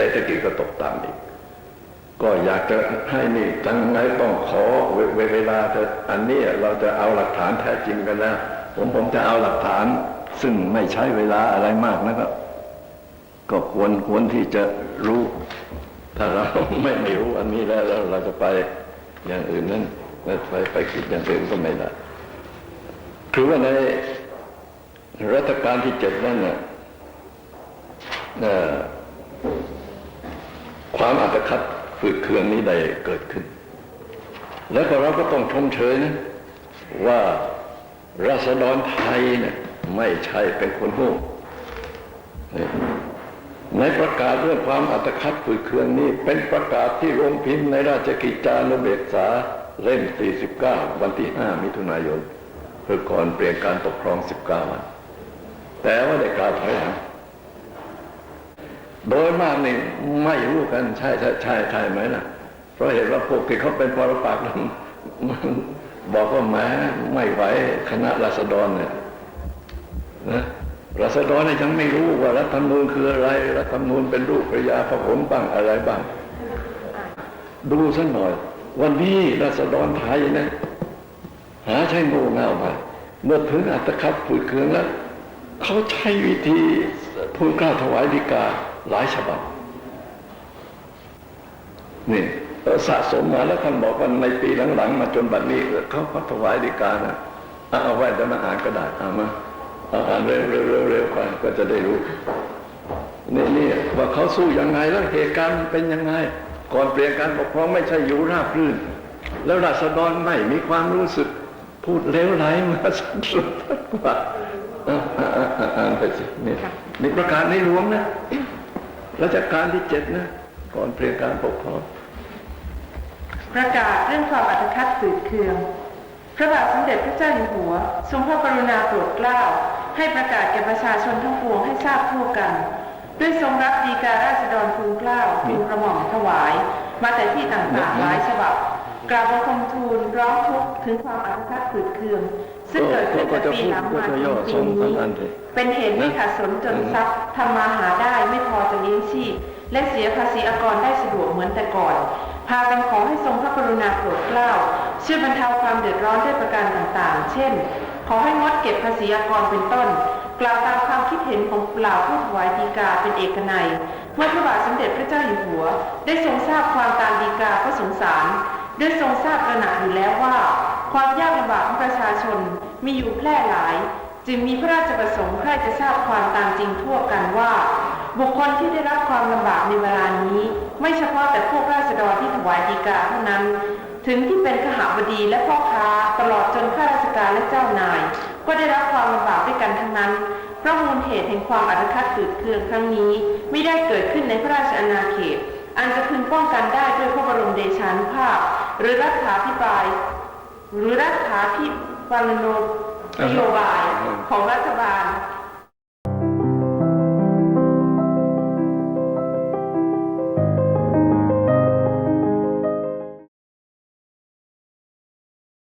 ศรษฐกิจก็ตกต่ำอีก ก็อยากจะให้นี่ทั้งไงต้องขอเวเวลาจะอันนี้เราจะเอาหลักฐานแท้จริงกันนะผมผมจะเอาหลักฐาน ซึ่งไม่ใช้เวลาอะไรมากนะครับ ก็ควรควรที่จะรู้ ถ้าเราไม่ไม่รู้อันนี้แล้วเราจะไปอย่างอื่นนั้นไปไปคิดอย่างอื่นก็ไม่ได้คือว่าในรัชกาลที่เจ็ดนั่นเน่ะเอ่อ ความอัตคัดฝืดเคืองนี้ได้เกิดขึ้น แล้วก็เราก็ต้องชมเชยนะว่าราษฎรไทยเนี่ยไม่ใช่เป็นคนโง่ในประกาศเรื่องความอัตคัดฝืดเคืองนี้ เป็นประกาศที่ลงพิมพ์ในราชกิจจานุเบกษาเล่ม 49 วันที่ 5 มิถุนายนเพื่อก่อนเปลี่ยนการปกครอง 19 วัน แต่ว่าได้กล่าวถอยหลัง โดยมากนี่ไม่รู้กันใช่ใช่ใช่ใช่ไหมนะเพราะเห็นว่าพวกที่เขาเป็นปรปักษ์บอกว่าแหม้ไม่ไหวคณะราษฎรเนี่ยนะราษฎรเนี่ยยังไม่รู้ว่ารัฐธรรมนูญคืออะไร รัฐธรรมนูญเป็นรูปพระยาพระผลบ้างอะไรบ้าง ดูสักหน่อย วันนี้ราษฎรไทยนะหาใช่โง่เง่าไปเมื่อถึงอัตคัดฝืดเคืองแล้วเขาใช้วิธีทูลกล้าถวายฎีกา หลายฉบับนี่เอ่อสะสมมาแล้วท่านบอกว่าในปีหลังๆ มาจนบัดนี้เขาเขาถวายฎีการนะอะเอาไว้จะมาอ่านก็ได้เอามาอา่านเร็วเร็วเร็วเร็วไปก็จะได้รู้นี่นี่ว่าเขาสู้ยังไงแล้วเหตุการณ์เป็นยังไง ก่อนเปลี่ยนการปกครองไม่ใช่อยู่ราบรื่น แล้วราษฎรไม่มีความรู้สึกพูดเลวไหลมาสักสุดกว่าอะอะอะอะอ่านไปสินี่นี่ประกาศในหลวงนะ รัชกาลที่เจ็ดนะ ก่อนเปลี่ยนการปกครองประกาศเรื่องความอัตคัดฝืดเคือง พระบาทสมเด็จพระเจ้าอยู่หัว ทรงพระกรุณาโปรดเกล้า ให้ประกาศแก่ประชาชนทั้งปวงให้ทราบทั่วกัน ด้วยทรงรับดีการาษฎรทูลเกล้าทูลกระหม่อมถวาย มาแต่ที่ต่างๆหลายฉบับกราบบังคมทูลร้องทุกข์ถึงความอัตคัดฝืดเคือง ซึ่งเกิดขึ้นแต่ปีหลังมาถึงปีนี้เป็นเหตุให้ขัดสนจนทรัพย์ทำมาหาได้ไม่พอจะเลี้ยงชีพ และเสียภาษีอากรได้สะดวกเหมือนแต่ก่อน พากันขอให้ทรงพระกรุณาโปรดเกล้าช่วยบรรเทาความเดือดร้อนด้วยประการต่างๆ เช่น ขอให้งดเก็บภาษีอากรเป็นต้น กล่าวตามความคิดเห็นของเหล่าผู้ถวายดีกาเป็นเอกนัยเมื่อพระบาทสมเด็จพระเจ้าอยู่หัว ได้ทรงทราบความตามดีกาก็สงสารได้ทรงทราบระหนักอยู่แล้วว่า ความยากลำบากของประชาชนมีอยู่แพร่หลาย จึงมีพระราชประสงค์ใคร่จะทราบความตามจริงทั่วกันว่า บุคคลที่ได้รับความลำบากในเวลานี้ ไม่เฉพาะแต่พวกราษฎรที่ถวายดีกาเท่านั้น ถึงที่เป็นขหบดีและพ่อค้าตลอดจนข้าราชการและเจ้านาย ก็ได้รับความลำบากด้วยกันทั้งนั้นเพราะมูลเหตุแห่งความอัตคัดขืดเคืองครั้งนี้ไม่ได้เกิดขึ้นในพระราชอาณาเขต อันจะพึงป้องกันได้ด้วยพระบรมเดชานุภาพ หรือรัฐาธิบาย หรือรัฐาธิปรโนนโยบายของรัฐบาล